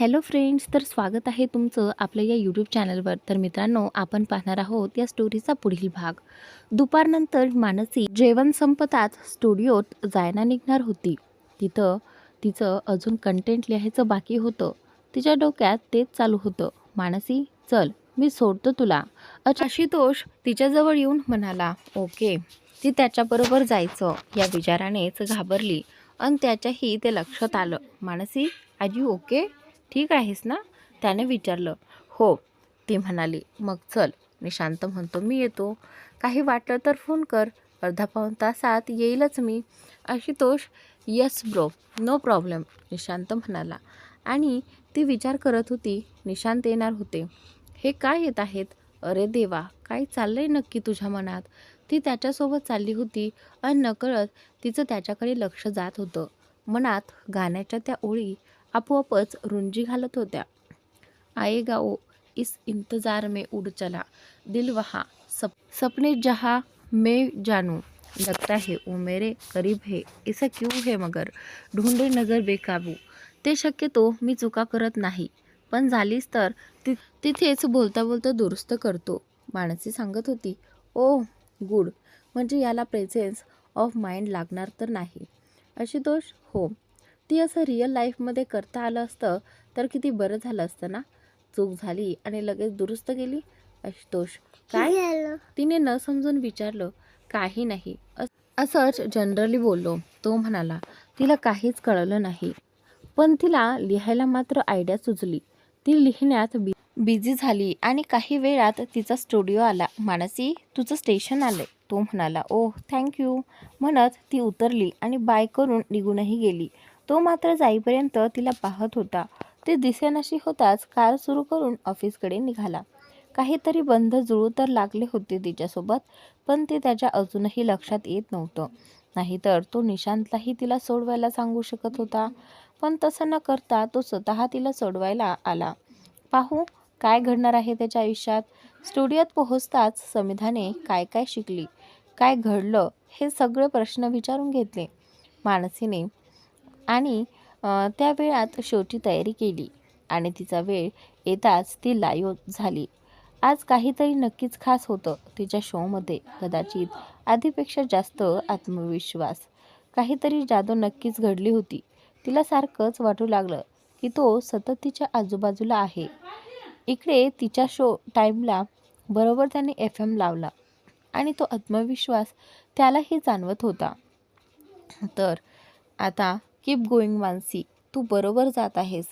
Hello friends तर स्वागत आहे तुमचं आपल्या या यूट्यूब चॅनलवर तर मित्रांनो आपण पाहणार आहोत या स्टोरीचा पुढील भाग. दुपारनंतर मानसी जेवण संपताच स्टुडिओत जायला निघणार होती. तिथं तिचं अजून कंटेंट लिहायचं बाकी होतं. तिच्या डोक्यात तेच चालू होतं. मानसी चल मी सोडतो तुला. अच्छा आशुतोष तिच्याजवळ येऊन म्हणाला ओके. ती त्याच्याबरोबर जायचं. या विचारानेच घाबरली. आणि त्याच्याही ते लक्षात आलं. मानसी आर यू ओके ठीक आहेस ना? त्याने विचारलं. हो ती म्हणाली मग चल निशांत म्हणतो मी येतो. काही वाटलं तर फोन कर अर्धा पाऊण तासात येईलच मी. Ashutosh yes bro no problem Nishant म्हणाला. आणि ती विचार करत होती निशांत येणार होते. हे काय येत आहेत? अरे देवा काय चाललंय नक्की तुझ्या मनात? ती त्याच्यासोबत चालली होती आणि नकळत तिचं त्याच्याकडे लक्ष जात होतं. मनात गाण्याच्या त्या ओळी आपोआपच रुंजी घालत होत्या. आएगा ओ इस इंतजार में उड़ चला. दिल वहा सप सपने जहाँ मैं जानू. लगता है वो मेरे करीब है ऐसा क्यों है मगर? ढूंढे नजर बेकाबू. ते शक्यतो मी चुका करत नाही पण झालीच तर ति तिथेच बोलता बोलता दुरुस्त करतो माणसी सांगत होती. Oh good. म्हणजे याला प्रेझेन्स ऑफ माइंड लागणार तर नाही. आशुतोष हो. ती असं रिअल लाईफमध्ये करता आलं असतं तर किती बरं झालं असतं ना? चूक झाली आणि लगेच दुरुस्त केली? आशुतोष काय? तिने न समजून विचारलं काही नाही. अस- असंच जनरली बोललो. तो म्हणाला तिला काहीच कळलं नाही. पण तिला लिहायला मात्र आयडिया सुचली. ती लिहिण्यात बि बिझी झाली आणि काही वेळात तिचा स्टुडिओ आला. मानसी तुझं स्टेशन आलंय. तो म्हणाला ओह थँक्यू म्हणत ती उतरली आणि बाय करून निघूनही गेली. तो मात्र जाईपर्यंत तिला पाहत होता. ते दिसेनाशी होताच कार सुरू करून ऑफिसकडे निघाला. काहीतरी बंध जुळू तर लागले होते तिच्यासोबत पण ते त्याच्या अजूनही लक्षात येत नव्हतं. नाहीतर तो निशांतलाही तिला सोडवायला सांगू शकत होता पण तसं न करता तो स्वतः तिला सोडवायला आला. पाहू काय घडणार आहे त्याच्या आयुष्यात? स्टुडिओत पोहोचताच समिधाने काय काय शिकली? काय घडलं? हे सगळे प्रश्न विचारून घेतले. मानसीने आणि त्या वेळात शोची तयारी केली आणि तिचा वेळ येताच ती लाईव्ह झाली. आज काहीतरी नक्कीच खास होतं तिच्या शोमध्ये कदाचित आधीपेक्षा जास्त आत्मविश्वास. काहीतरी जादू नक्कीच घडली होती. तिला सारखंच वाटू लागलं की तो सतत तिच्या आजूबाजूला आहे. इकडे तिच्या शो टाईमला बरोबर त्याने एफ एम लावला आणि तो आत्मविश्वास त्यालाही जाणवत होता. तर आता कीप गोईंग मानसी. तू बरोबर जात आहेस.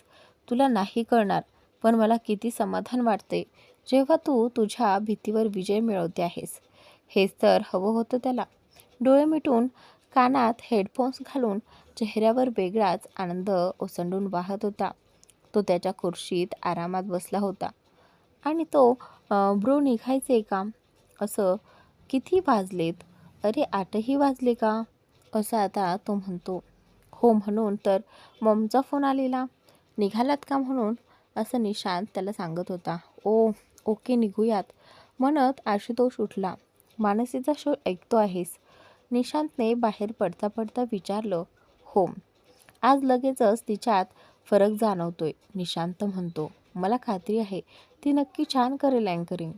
तुला नाही कळणार पण मला किती समाधान वाटते. जेव्हा तू तुझ्या भीतीवर विजय मिळवते आहेस. हेच तर हवं होतं त्याला. डोळे मिटून कानात हेडफोन्स घालून चेहऱ्यावर वेगळाच आनंद ओसंडून वाहत होता. तो त्याच्या खुर्शीत आरामात बसला होता. आणि तो ब्रो निघायचे का? असं किती वाजलेत? अरे आठही वाजले का? असं आता तो म्हणतो. हो म्हणून तर मॉमचा फोन आलेला. निघालात का म्हणून? असं निशांत त्याला सांगत होता. ओ ओके निघूयात. म्हणत आशुतोष उठला. मानसीचा शो ऐकतो आहेस. निशांतने बाहेर पडता पडता विचारलं. हो. आज लगेचच तिच्यात फरक जाणवतोय निशांत म्हणतो. मला खात्री आहे ती नक्की छान करेल अँकरिंग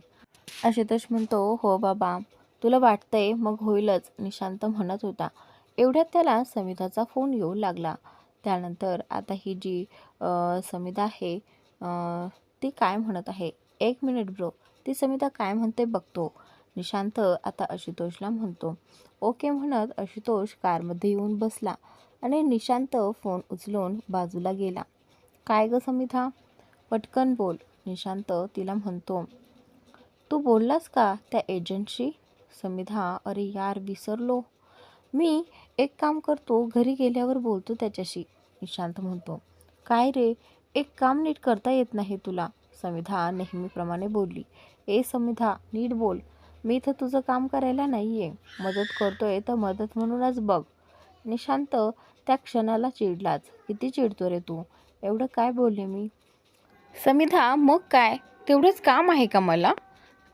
आशुतोष म्हणतो हो बाबा. तुला वाटतंय मग होईलच निशांत म्हणत होता. एवढ्यात त्याला समिताचा फोन येऊ लागला. त्यानंतर आता ही जी समिता आहे ती काय म्हणत आहे? एक मिनिट ब्रो ती समिता काय म्हणते बघतो. निशांत आता आशुतोषला म्हणतो ओके म्हणत आशुतोष कारमध्ये येऊन बसला आणि निशांत फोन उचलून बाजूला गेला. काय ग समिता पटकन बोल. निशांत तिला म्हणतो तू बोललास का त्या एजंटशी? समिधा अरे यार विसरलो. मी एक काम करतो घरी गेल्यावर बोलतो त्याच्याशी. निशांत म्हणतो काय रे? एक काम नीट करता येत नाही तुला. समिधा नेहमीप्रमाणे बोलली ए समिधा नीट बोल. मी इथं तुझं काम करायला नाही आहे मदत करतोय तर मदत म्हणूनच बघ. निशांत त्या क्षणाला चिडलाच किती चिडतो रे तू? एवढं काय बोलले मी? समिधा मग काय? तेवढंच काम आहे का मला?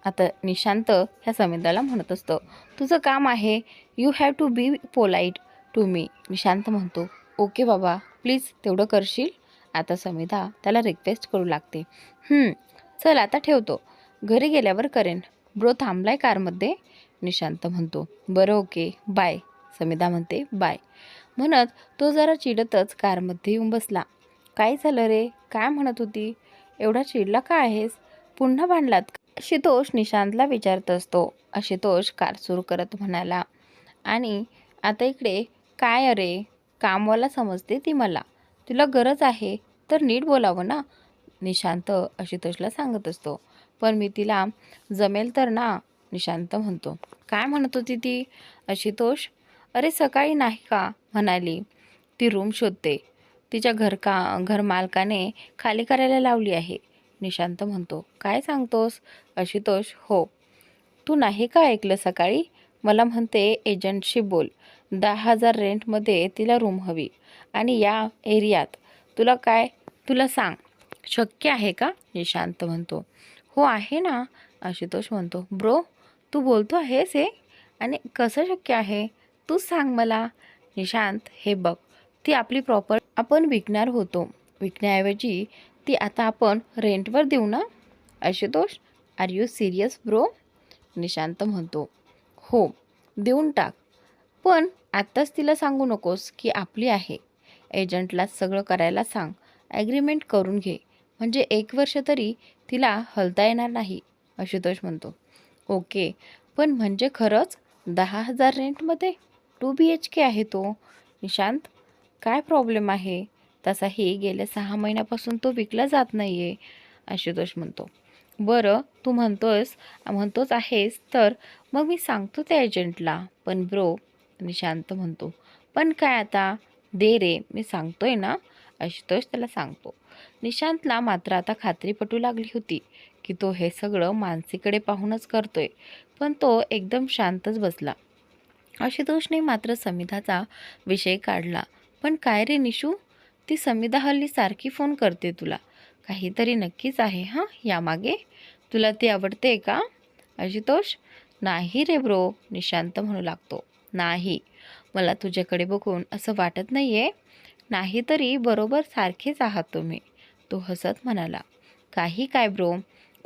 आता निशांत ह्या समिधाला म्हणत असतं तुझं काम आहे. You have to be polite to me Nishant म्हणतो ओके बाबा प्लीज तेवढं करशील? आता समिधा त्याला रिक्वेस्ट करू लागते चल आता ठेवतो. घरी गेल्यावर करेन. ब्रो थांबलाय कारमध्ये? निशांत म्हणतो बरं ओके बाय समिधा म्हणते बाय म्हणत तो जरा चिडतच कारमध्ये येऊन बसला काय झालं रे? काय म्हणत होती? एवढा चिडला का आहेस? पुन्हा भांडलात का?" आशुतोष निशांतला विचारत असतो. आशुतोष कार सुरू करत म्हणाला आणि आता इकडे काय अरे? कामवाला समजते ती मला. तुला गरज आहे तर नीट बोलावं ना? निशांत आशुतोषला सांगत असतो. पण मी तिला जमेल तर ना? निशांत म्हणतो. काय म्हणत होती ती? आशुतोष. अरे सकाळी नाही का? म्हणाली. ती रूम शोधते. तिच्या घरका घरमालकाने खाली करायला लावली आहे. निशांत म्हणतो काय सांगतोस? आशुतोष हो. तू नाही का ऐकलं सकाळी? मला म्हणते एजंटशी बोल. दहा हजार रेंटमध्ये तिला रूम हवी. आणि या एरियात तुला काय तुला सांग. शक्य आहे का? निशांत म्हणतो. हो आहे ना. आशुतोष म्हणतो. ब्रो तू बोलतो आहेस हे? आणि कसं शक्य आहे? तूच सांग मला. निशांत हे बघ ती आपली प्रॉपर आपण विकणार होतो. विकण्याऐवजी ती आता आपण रेंटवर देऊ ना? Ashutosh are you serious bro Nishant म्हणतो. हो देऊन टाक. पण आत्ताच तिला सांगू नकोस की आपली आहे. एजंटला सगळं करायला सांग. ॲग्रीमेंट करून घे. म्हणजे एक वर्ष तरी तिला हलता येणार नाही आशुतोष म्हणतो. ओके पण म्हणजे खरंच दहा हजार रेंटमध्ये टू बी एच के आहे तो. निशांत काय प्रॉब्लेम आहे? तसाही गेल्या सहा महिन्यापासून तो विकला जात नाही आहे आशुतोष म्हणतो. बरं तू म्हणतोस म्हणतोच आहेस तर मग मी सांगतो त्या एजंटला पण ब्रो निशांत म्हणतो. पण काय आता? दे रे मी सांगतोय ना आशुतोष त्याला सांगतो. निशांतला मात्र आता खात्री पटू लागली होती की तो हे सगळं मानसीकडे पाहूनच करतोय. पण तो एकदम शांतच बसला. आशुतोषने मात्र समिधाचा विषय काढला. पण काय रे निशू? ती समिधा हल्ली सारखी फोन करते तुला. काहीतरी नक्कीच आहे हां? यामागे. तुला ती आवडते का? आशुतोष. नाही रे ब्रो निशांत म्हणू लागतो. नाही. मला तुझ्याकडे बघून असं वाटत नाही आहे नाही तरी बरोबर सारखेच आहात तुम्ही तो हसत म्हणाला. काही काय ब्रो?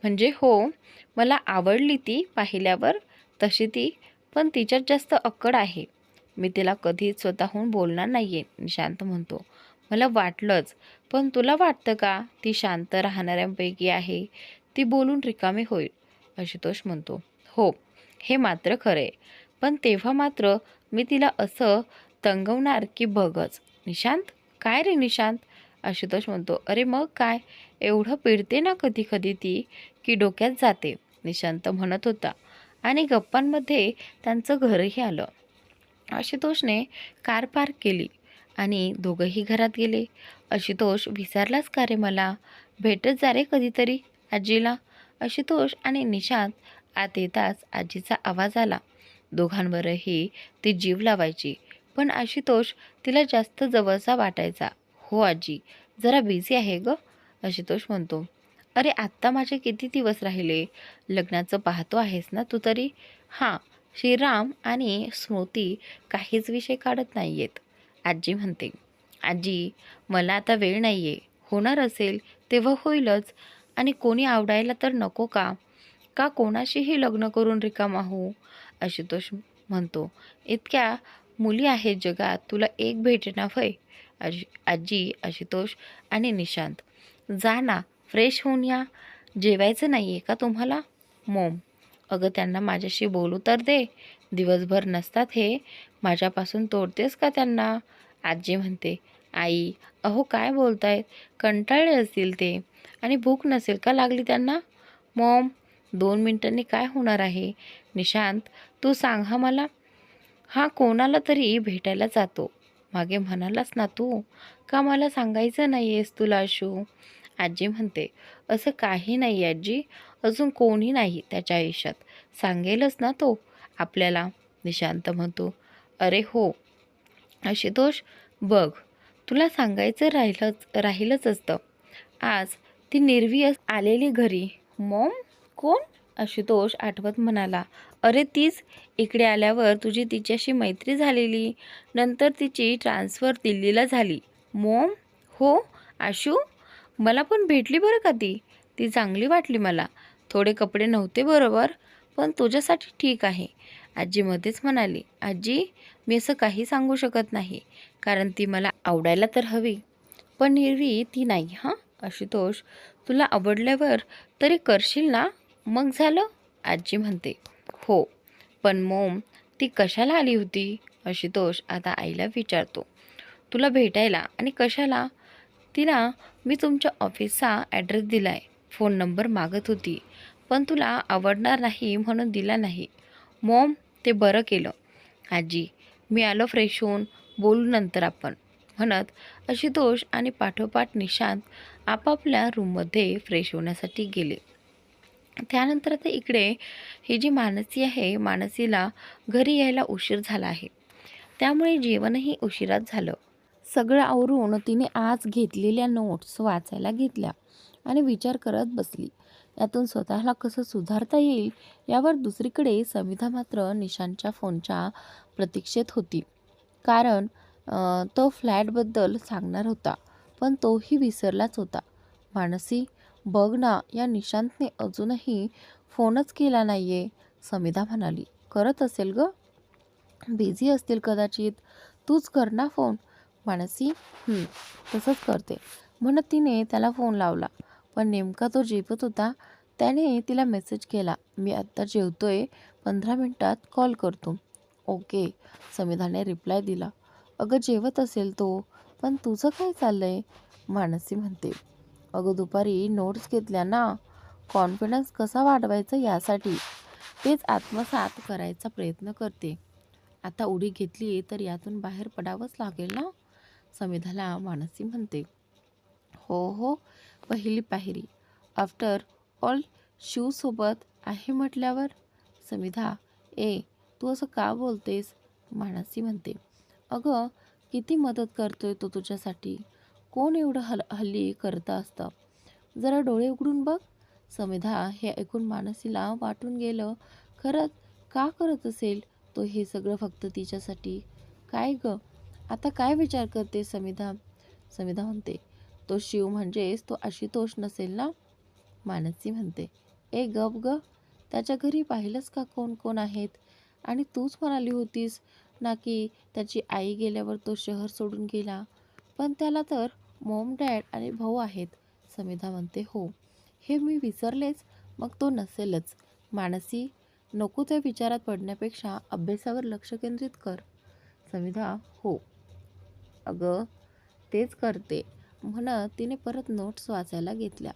म्हणजे हो मला आवडली ती पाहिल्यावर तशी ती पण तिच्यात जास्त अक्कड आहे. मी तिला कधीच स्वतःहून बोलणार नाही आहे निशांत म्हणतो. मला वाटलंच. पण तुला वाटतं का ती शांत राहणाऱ्यांपैकी आहे? ती बोलून रिकामी होईल आशुतोष म्हणतो. हो हे मात्र खरं आहे पण तेव्हा मात्र मी तिला असं तंगवणार की बघच. निशांत? काय रे निशांत? आशुतोष म्हणतो. अरे मग काय? एवढं पिडते ना कधी कधी ती की डोक्यात जाते निशांत म्हणत होता. आणि गप्पांमध्ये त्यांचं घरही आलं. आशुतोषने कार पार्क केली. आणि दोघंही घरात गेले. आशुतोष विचारलाच का रे मला? भेटत जा रे कधीतरी आजीला. आशुतोष आणि निशांत आत येताच आजीचा आवाज आला. दोघांवरही ती जीव लावायची. पण आशुतोष तिला जास्त जवळचा वाटायचा. हो आजी जरा बिझी आहे ग आशुतोष म्हणतो. अरे आत्ता माझे किती दिवस राहिले? लग्नाचं पाहतो आहेस ना तू तरी? हां श्रीराम आणि स्मृती काहीच विषय काढत नाही आहेत आजी म्हणते आजी मला आता वेळ नाही आहे होणार असेल तेव्हा होईलच. आणि कोणी आवडायला तर नको का? का कोणाशीही लग्न करून रिकामा हो आशुतोष म्हणतो इतक्या मुली आहेत जगात तुला एक भेटेना वय आजी आजी आशुतोष आणि निशांत जा ना फ्रेश होऊन या. जेवायचं नाही आहे का तुम्हाला? मोम अगं त्यांना माझ्याशी बोलू तर दे. दिवसभर नसतात हे. माझ्यापासून तोडतेस का त्यांना? आजी म्हणते आई अहो काय बोलतायत? कंटाळले असतील ते. आणि भूक नसेल का लागली त्यांना? मॉम दोन मिनिटांनी काय होणार आहे? निशांत तू सांग हा मला. हा कोणाला तरी भेटायला जातो. मागे म्हणालास ना तू? का मला सांगायचं नाही आहेस तुला अशू? आजी म्हणते असं काही नाही आजी. अजून कोणी नाही त्याच्या आयुष्यात. सांगेलच ना तो आपल्याला. निशांत म्हणतो अरे हो. आशुतोष बघ. तुला सांगायचं राहिलंच राहिलंच असतं. आज ती निर्वी आलेली घरी. मॉम कोण? आशुतोष आठवत म्हणाला. अरे तीच इकडे आल्यावर तुझी तिच्याशी मैत्री झालेली. नंतर तिची ट्रान्सफर दिल्लीला झाली. मॉम हो? आशू मला पण भेटली बरं का ती? ती चांगली वाटली मला. थोडे कपडे नव्हते बरोबर पण तुझ्यासाठी ठीक आहे. आजी मध्येच म्हणाली आजी मी असं काही सांगू शकत नाही कारण ती मला आवडायला तर हवी. पण एरवी ती नाही हां? आशुतोष तुला आवडल्यावर तरी करशील ना? मग झालं? आजी म्हणते हो पण मोम ती कशाला आली होती? आशुतोष आता आईला विचारतो तुला भेटायला आणि कशाला? तिला मी तुमच्या ऑफिसचा ॲड्रेस दिला आहे फोन नंबर मागत होती पण तुला आवडणार नाही म्हणून दिला नाही. मॉम ते बरं केलं. आजी मी आलो फ्रेश होऊन बोलू नंतर आपण. म्हणत आशुतोष आणि पाठोपाठ निशांत आपापल्या रूममध्ये फ्रेश होण्यासाठी गेले. त्यानंतर आता इकडे ही जी मानसी आहे मानसीला घरी यायला उशीर झाला आहे. त्यामुळे जेवणही उशिरात झालं. सगळं आवरून तिने आज घेतलेल्या नोट्स वाचायला घेतल्या आणि विचार करत बसली. यातून स्वतःला कसं सुधारता येईल यावर दुसरीकडे समिधा मात्र निशांतच्या फोनच्या प्रतीक्षेत होती. कारण तो फ्लॅटबद्दल सांगणार होता पण तोही विसरलाच होता. मानसी बघ ना या निशांतने अजूनही फोनच केला नाही आहे समिधा म्हणाली. करत असेल ग? बिझी असतील कदाचित. तूच कर ना फोन. मानसी तसंच करते. म्हणत तिने त्याला फोन लावला. पण नेमका तो जेवत होता त्याने तिला मेसेज केला. मी आत्ता जेवतोय पंधरा मिनटात कॉल करतो. ओके समिधाने रिप्लाय दिला. अगं जेवत असेल तो पण तुझं काय चाललंय? मानसी म्हणते. अगं दुपारी नोट्स घेतल्या ना कॉन्फिडन्स कसा वाढवायचा यासाठी? तेच आत्मसात करायचा प्रयत्न करते. आता उडी घेतली तर यातून बाहेर पडावंच लागेल ना? समिधाला मानसी म्हणते. हो हो पहिली पायरी. आफ्टर ऑल शिवसोबत आहे म्हटल्यावर? समिधा ए तू असं का बोलतेस? मानसी म्हणते. अगं किती मदत करतोय तो तुझ्यासाठी. कोण एवढं हल हल्ली करता असतं? जरा डोळे उघडून बघ. समिधा हे ऐकून मानसीला वाटून गेलं. खरंच का करत असेल तो हे सगळं फक्त तिच्यासाठी? काय ग? आता काय विचार करते समिधा? समिधा म्हणते. तो शिव म्हणजेच तो आशुतोष नसेल ना? मानसी म्हणते. ए गप ग त्याच्या घरी पाहिलंच का कोण कोण आहेत? आणि तूच म्हणाली होतीस ना की त्याची आई गेल्यावर तो शहर सोडून गेला? पण त्याला तर मोम डॅड आणि भाऊ आहेत. समिधा म्हणते हो. हे मी विसरलेच मग तो नसेलच. मानसी नको त्या विचारात पडण्यापेक्षा अभ्यासावर लक्ष केंद्रित कर. समिधा हो. अगं तेच करते. म्हणत तिने परत नोट्स वाचायला घेतल्या.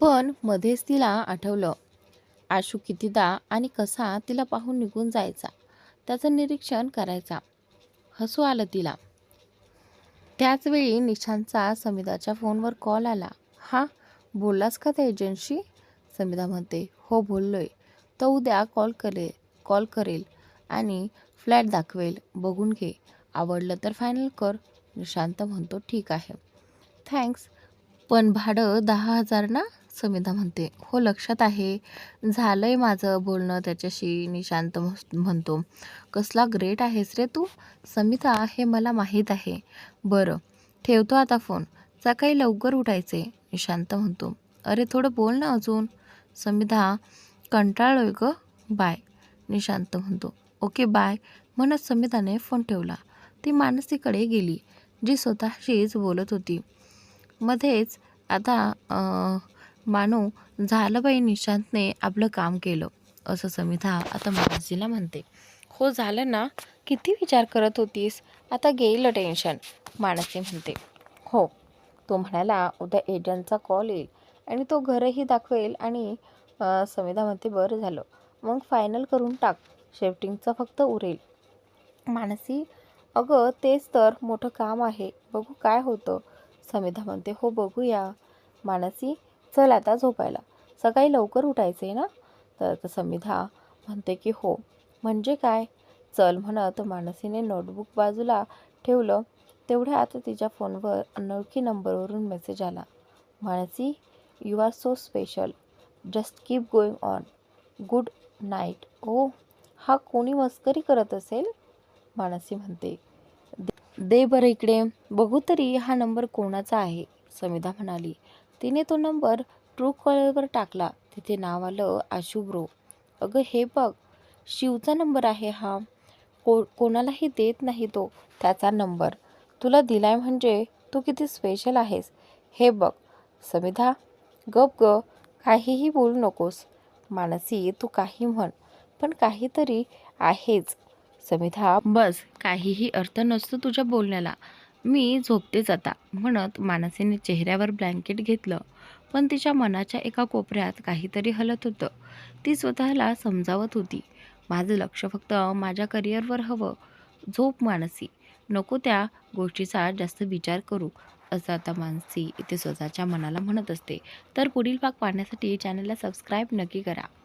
पण मध्येच तिला आठवलं. आशू कितीदा आणि कसा तिला पाहून निघून जायचा. त्याचं निरीक्षण करायचा. हसू आलं तिला. त्याचवेळी निशांतचा समिधाच्या फोनवर कॉल आला. हा बोललास का त्या एजंटशी समिधा म्हणते हो बोललोय. तो उद्या कॉल करे कॉल करेल आणि फ्लॅट दाखवेल. बघून घे. आवडलं तर फायनल कर. निशांत म्हणतो ठीक आहे. थँक्स पण भाडं दहा हजार ना? समिधा म्हणते. हो लक्षात आहे. झालं आहे माझं बोलणं त्याच्याशी निशांत म्हणतो. कसला ग्रेट आहेस रे तू? समिता हे मला माहीत आहे. बरं ठेवतो आता फोन सकाळी लवकर उठायचे निशांत म्हणतो. अरे थोडं बोल ना अजून. समिधा कंटाळलोय ग. बाय निशांत म्हणतो. ओके बाय म्हणत समिताने फोन ठेवला. ती मानसीकडे गेली जी स्वतःशीच बोलत होती. मध्येच आता मानू झालं बाई निशांतने आपलं काम केलं. असं समिधा आता मानसीला म्हणते. हो झालं ना? किती विचार करत होतीस? आता गेलं टेन्शन मानसी म्हणते. हो तो म्हणाला उद्या एजंटचा कॉल येईल आणि तो घरही दाखवेल आणि अं, समिधा म्हणते बरं झालं. मग फायनल करून टाक. शेफ्टिंगचं फक्त उरेल. मानसी अगं तेच तर मोठं काम आहे. बघू काय होतं. समिधा म्हणते हो बघूया मानसी चल आता झोपायला. सकाळी लवकर उठायचे ना? तर समिधा म्हणते की हो. म्हणजे काय? चल म्हणत मानसीने नोटबुक बाजूला ठेवलं. तेवढ्या आता तिच्या फोनवर अनोळखी नंबरवरून मेसेज आला. Mansi you are so special. Just keep going on. Good night. Oh हा कोणी मस्करी करत असेल? मानसी म्हणते. "दे- बरं इकडे. बघू तरी हा नंबर कोणाचा आहे? समिधा म्हणाली. तिने तो नंबर ट्रू कॉलरवर टाकला. तिथे नाव आलं आशुब्रो अगं हे बघ शिवचा नंबर आहे हा. को कोणालाही देत नाही तो त्याचा नंबर. तुला दिलाय म्हणजे तू किती स्पेशल आहेस. हे बघ समिधा गप ग काहीही बोलू नकोस. मानसी तू काही म्हण पण काहीतरी आहेच. समिधा बस काहीही अर्थ नसतो तुझ्या बोलण्याला. मी झोपतेच आता म्हणत मानसीने चेहऱ्यावर ब्लँकेट घेतलं. पण तिच्या मनाच्या एका कोपऱ्यात काहीतरी हलत होतं. ती स्वतःला समजावत होती. माझं लक्ष फक्त माझ्या करिअरवर हवं. झोप मानसी नको त्या गोष्टीचा जास्त विचार करू. असं आता मानसी इथे स्वतःच्या मनाला म्हणत असते. तर पुढील भाग पाहण्यासाठी चॅनलला सबस्क्राईब नक्की करा.